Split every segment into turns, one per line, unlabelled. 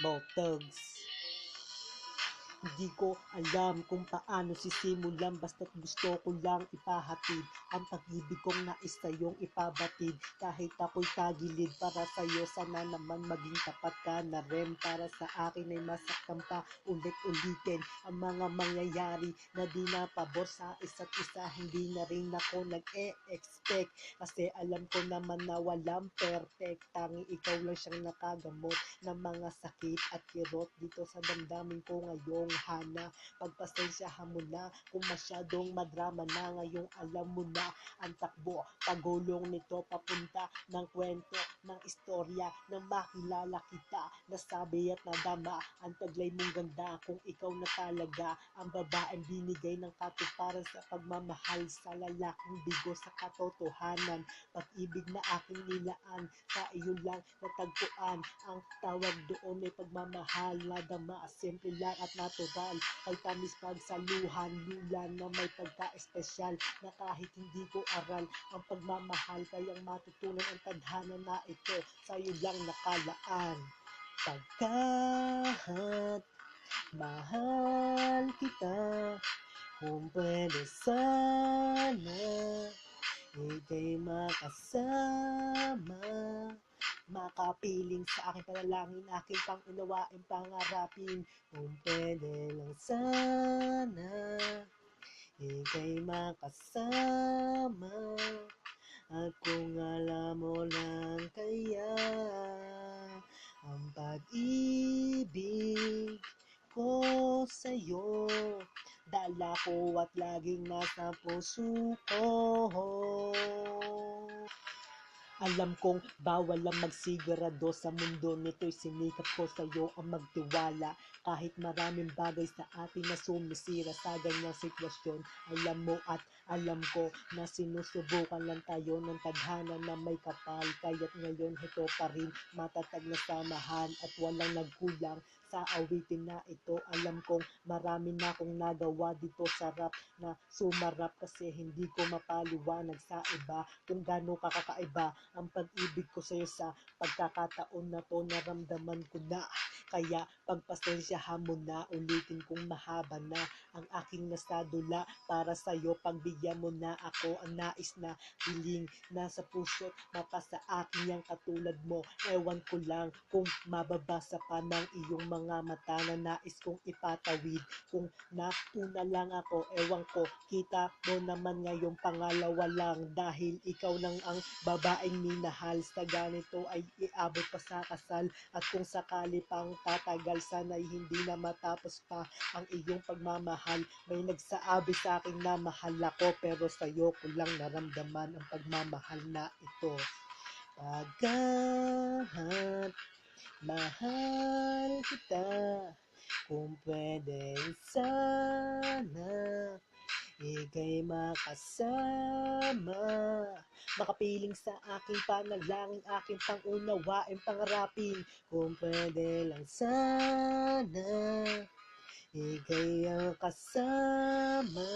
Bom, Hindi ko alam kung paano sisimulan basta't gusto ko lang ipahatid ang pag-ibig kong nais sa'yong ipabatid. Kahit ako'y tagilid para sa'yo sana naman maging tapat ka na rin. Para sa akin ay masaktan pa ulit-ulitin ang mga mangyayari na di na pabor sa isa't isa. Hindi na rin ako nag-e-expect kasi alam ko naman na walang perfect. Tanging ikaw lang siyang nakagamot ng mga sakit at kirot dito sa damdamin ko ngayong hana pagpasensyahan mo na kung masyadong madrama na ngayong alam mo na ang takbo. Pagulong nito papunta ng kwento ng istorya na makilala kita nasabi at nadama. Ang taglay mong ganda kung ikaw na talaga ang babaeng binigay ng katuparan sa pagmamahal sa lalaking bigo sa katotohanan. Pag-ibig na aking nilaan sa iyo lang natagpuan. Ang tawag doon ay pagmamahal na dama simple lang at natural kay tamis pagsaluhan lula na may pagka-espesyal na kahit hindi ko aral. Ang pagmamahal kayang matutunan ang tadhana na ito. Sa'yo lang nakalaan. Pagkahat mahal kita. Kung pwede sana ika'y makasama makapiling sa aking panalangin, aking pangunawain, pangarapin. Kung pwede lang sana, ika'y makasama. At kung alam mo lang kaya, ang pag-ibig ko sa'yo, dala ko at laging nasa puso ko. Alam kong bawal lang magsigurado sa mundo nito'y sinikap ko sa iyo ang magtiwala kahit maraming bagay sa atin na sumisira sa ganyang sitwasyon. Alam mo at alam ko na sinusubukan lang tayo ng tadhana na may kapal kaya't ngayon ito pa rin matatag na samahan at walang nagkulang sa awitin na ito. Alam kong marami na akong nagawa dito sa rap na sumarap kasi hindi ko mapaliwanag sa iba kung gaano kakakaiba ang pag-ibig ko sa'yo sa pagkakataon na to naramdaman ko na kaya pagpasensyahan mo na ulitin kong mahaba na ang aking nasadula para sa'yo. Pagbigyan mo na ako ang nais na hiling nasa puso't mata sa akin yang katulad mo. Ewan ko lang kung mababasa pa ng iyong mga mata na nais kong ipatawid. Kung natuna lang ako ewan ko kita mo naman ngayong pangalawa lang. Dahil ikaw nang ang babaeng minahal. Sa ganito ay iabot pa sa kasal. At kung sakali pang tatagal sana'y hindi na matapos pa ang iyong pagmamahal. May nagsaabi sa akin na mahal ako pero sa'yo ko lang naramdaman ang pagmamahal na ito. Pagkahat mahal kita kung pwede sana ika'y makasama Makapiling sa aking panalangin Aking pangunawain, pangarapin. Kung pwede lang sana Ika'y ang kasama.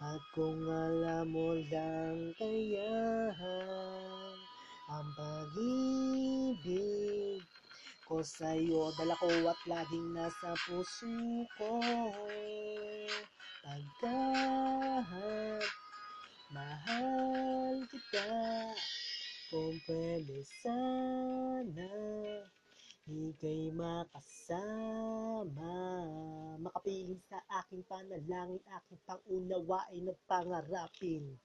At kung alam mo lang kaya Ang pag-ibig ko sa'yo. Dala ko at laging nasa puso ko. Pagkahat mahal kita. Kung pwede sana Ika'y makasama. Makapiling sa aking panalangin Aking pangunawain at pangarapin